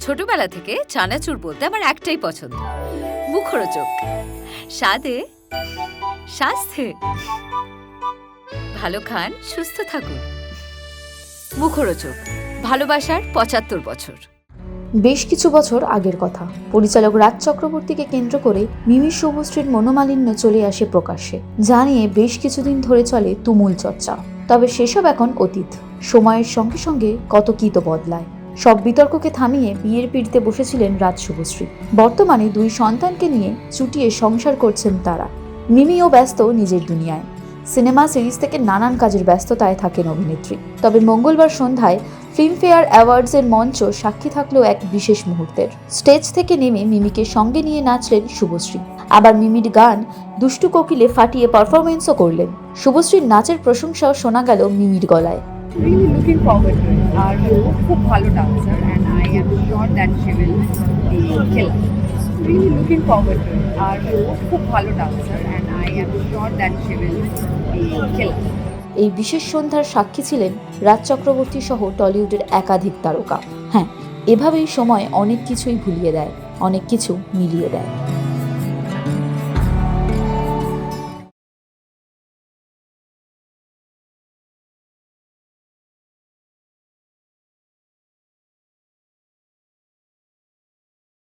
ছোটবেলা থেকে চানাচুর বলতে আমার একটাই পছন্দ। মুখরোচক। স্বাদে স্বাস্থ্যে ভালো খান, সুস্থ থাকুন। মুখরোচক। ভালোবাসার পঁচাত্তর বছর। বেশ কিছু বছর আগের কথা। পরিচালক রাজ চক্রবর্তীকে কেন্দ্র করে মিমি শুভশ্রীর মনোমালিন্য চলে আসে প্রকাশ্যে। যা নিয়ে বেশ কিছুদিন ধরে চলে তুমুল চর্চা। তবে সেসব এখন অতীত। সময়ের সঙ্গে সঙ্গে কত কী তো বদলায়। সব বিতর্ককে থামিয়ে বিয়ের পিড়িতে বসেছিলেন রাজ শুভশ্রী। বর্তমানে দুই সন্তানকে নিয়ে চুটিয়ে সংসার করছেন তারা। মিমিও ব্যস্ত নিজের দুনিয়ায়। সিনেমা সিরিজ থেকে নানান কাজের ব্যস্ততায় থাকেন অভিনেত্রী। তবে মঙ্গলবার সন্ধ্যায় ফিল্মফেয়ার অ্যাওয়ার্ডসের মঞ্চ সাক্ষী থাকলেও এক বিশেষ মুহূর্তের। স্টেজ থেকে নেমে মিমিকে সঙ্গে নিয়ে নাচলেন শুভশ্রী। আবার মিমির গান দুষ্টু কোকিলে ফাটিয়ে পারফরমেন্সও করলেন। শুভশ্রীর নাচের প্রশংসাও শোনা গেল মিমির গলায়। Really looking forward to it. ও খুব ভালো dancer and I am sure that she will be killer really looking forward to it. ও খুব ভালো dancer and I am sure that she will be killer এই বিশেষ সন্ধ্যার সাক্ষী ছিলেন রাজ চক্রবর্তী সহ টলিউডের একাধিক তারকা হ্যাঁ এভাবেই সময় অনেক কিছুই ভুলিয়ে দেয়, অনেক কিছু মিলিয়ে দেয়